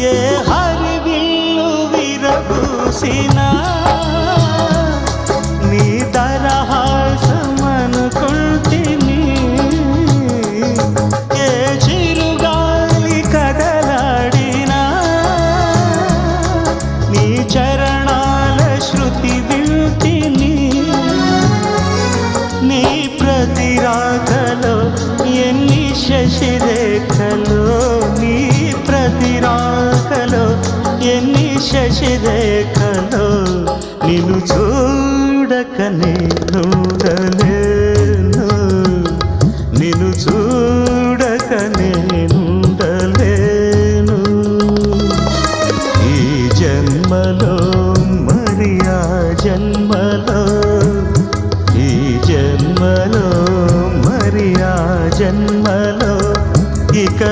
ఏ హరి విల్లు విరబూసినా నీ తరహాసమనుకుంటిని ఏ చిరుగాలి కదలాడినా నీ చరణాల శృతి వింటిని నీ ప్రతిరాకలో ఎన్ని శశిరే శశిరేఖలో నిన్ను చూడక నేనుండలేను నిన్ను చూడక నేనుండలేను ఈ జన్మలో మరి ఆ జన్మలో ఈ జన్మలో మరి జన్మలో ఇక